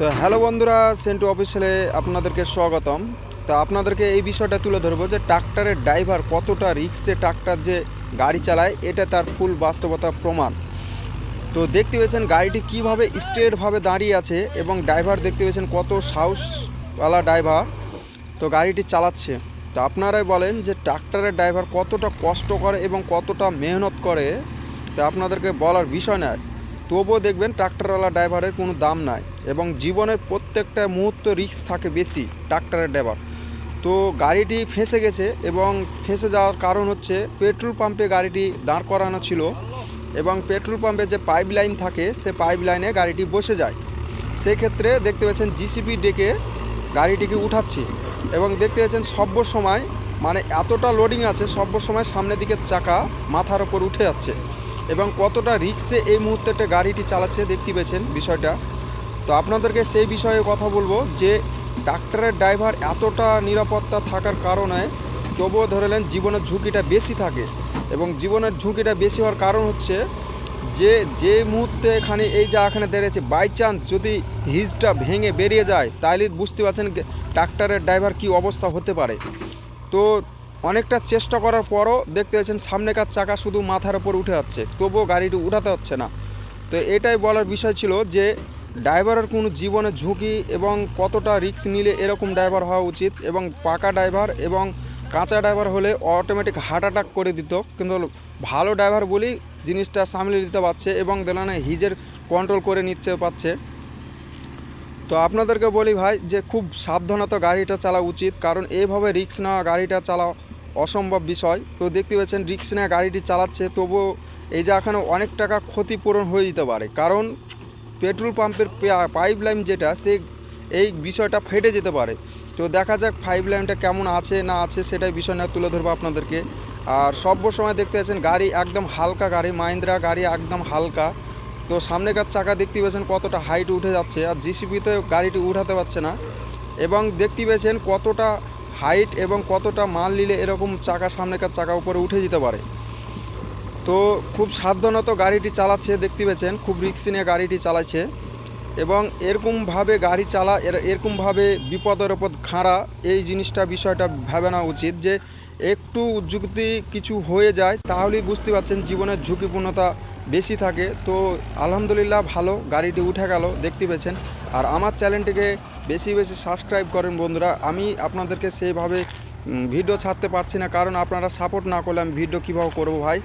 তো হ্যালো বন্ধুরা, সেন্টু অফিসিয়ালে আপনাদেরকে স্বাগতম। তো আপনাদেরকে এই বিষয়টা তুলে ধরবো যে ট্রাক্টরের ড্রাইভার কতটা রিক্সে ট্রাক্টর যে গাড়ি চালায়, এটা তার ফুল বাস্তবতা প্রমাণ। তো দেখতে পেয়েছেন গাড়িটি কীভাবে স্ট্রেটভাবে দাঁড়িয়ে আছে এবং ড্রাইভার দেখতে পেয়েছেন কত সাহসওয়ালা ড্রাইভার। তো গাড়িটি চালাচ্ছে। তো আপনারাই বলেন যে ট্রাক্টরের ড্রাইভার কতটা কষ্ট করে এবং কতটা মেহনত করে। তো আপনাদেরকে বলার বিষয় নয় তবুও দেখবেন ট্রাক্টরওয়ালা ড্রাইভারের কোনো দাম নাই এবং জীবনের প্রত্যেকটা মুহূর্ত রিস্ক থাকে বেশি ট্রাক্টরের ড্রাইভার। তো গাড়িটি ফেঁসে গেছে এবং ফেঁসে যাওয়ার কারণ হচ্ছে পেট্রোল পাম্পে গাড়িটি দাঁড় করানো ছিল এবং পেট্রোল পাম্পে যে পাইপ লাইন থাকে সে পাইপ লাইনে গাড়িটি বসে যায়। সেক্ষেত্রে দেখতে পাচ্ছেন জিসিপি ডেকে গাড়িটিকে উঠাচ্ছি এবং দেখতে পাচ্ছেন সব্য সময় মানে এতটা লোডিং আছে সব্য সময় সামনের দিকের চাকা মাথার ওপর উঠে যাচ্ছে। এবং কতটা রিক্সে এই মুহূর্তে একটা গাড়িটি চালাচ্ছে দেখতে পেয়েছেন বিষয়টা। তো আপনাদেরকে সেই বিষয়ে কথা বলব যে ডাক্তারের ড্রাইভার এতটা নিরাপত্তা থাকার কারণে তবুও ধরেলেন জীবনের ঝুঁকিটা বেশি থাকে এবং জীবনের ঝুঁকিটা বেশি হওয়ার কারণ হচ্ছে যে যে মুহূর্তে এখানে এই যা এখানে দাঁড়িয়েছে বাই চান্স যদি হিজটা ভেঙে বেরিয়ে যায় তাহলে বুঝতে পারছেন ট্রাক্টরের ড্রাইভার কি অবস্থা হতে পারে। তো অনেকটা চেষ্টা করার পরও দেখতে পাচ্ছেন সামনেকার চাকা শুধু মাথার ওপর উঠে যাচ্ছে, তবুও গাড়িটি উঠাতে হচ্ছে না। তো এটাই বলার বিষয় ছিল যে ড্রাইভারের কোনো জীবনের ঝুঁকি এবং কতটা রিস্ক নিলে এরকম ড্রাইভার হওয়া উচিত এবং পাকা ড্রাইভার এবং কাঁচা ড্রাইভার হলে অটোমেটিক হার্ট অ্যাটাক করে দিত। কিন্তু ভালো ড্রাইভার বলেই জিনিসটা সামলে দিতে পারছে এবং দেখলেন হিজের কন্ট্রোল করে নিচ্ছে, পাচ্ছে। তো আপনাদেরকে বলি ভাই যে খুব সাবধানতা গাড়িটা চালা উচিত, কারণ এইভাবে রিক্স নেওয়া গাড়িটা চালা অসম্ভব বিষয়। তো দেখতে পাচ্ছেন রিক্স নেওয়া গাড়িটি চালাচ্ছে, তবুও এই যে এখানে অনেক টাকা ক্ষতিপূরণ হয়ে যেতে পারে। কারণ পেট্রোল পাম্পের পাইপ লাইন যেটা, সে এই বিষয়টা ফেটে যেতে পারে। তো দেখা যাক পাইপ লাইনটা কেমন আছে, না আছে, সেটাই বিষয় না তুলে ধরবো আপনাদেরকে। আর সব সময় দেখতে পাচ্ছেন গাড়ি একদম হালকা গাড়ি, মাহিন্দ্রা গাড়ি একদম হালকা। তো সামনেকার চাকা দেখতে পেয়েছেন কতটা হাইট উঠে যাচ্ছে আর জিসিপিতে গাড়িটি উঠাতে পারছে না এবং দেখতে পেয়েছেন কতটা হাইট এবং কতটা মাল নিলে এরকম চাকা সামনেকার চাকা উপরে উঠে যেতে পারে। তো খুব সাবধানত গাড়িটি চালাচ্ছে, দেখতে পেয়েছেন, খুব রিক্সি নিয়ে গাড়িটি চালাচ্ছে এবং এরকমভাবে গাড়ি চালা, এর, এরকমভাবে বিপদের ওপর খাঁড়া, এই জিনিসটা, বিষয়টা ভেবে নেওয়া উচিত যে একটু যদি কিছু হয়ে যায় তাহলেই বুঝতে পারছেন জীবনের ঝুঁকিপূর্ণতা বেশি থাকে। তো আলহামদুলিল্লাহ ভালো, গাড়িটি উঠে গেল, দেখতে পেয়েছেন। আর আমার চ্যানেলটিকে বেশি বেশি সাবস্ক্রাইব করেন বন্ধুরা। আমি আপনাদেরকে সেইভাবে ভিডিও ছাড়তে পারছি না, কারণ আপনারা সাপোর্ট না করলে আমি ভিডিও কীভাবে করব ভাই?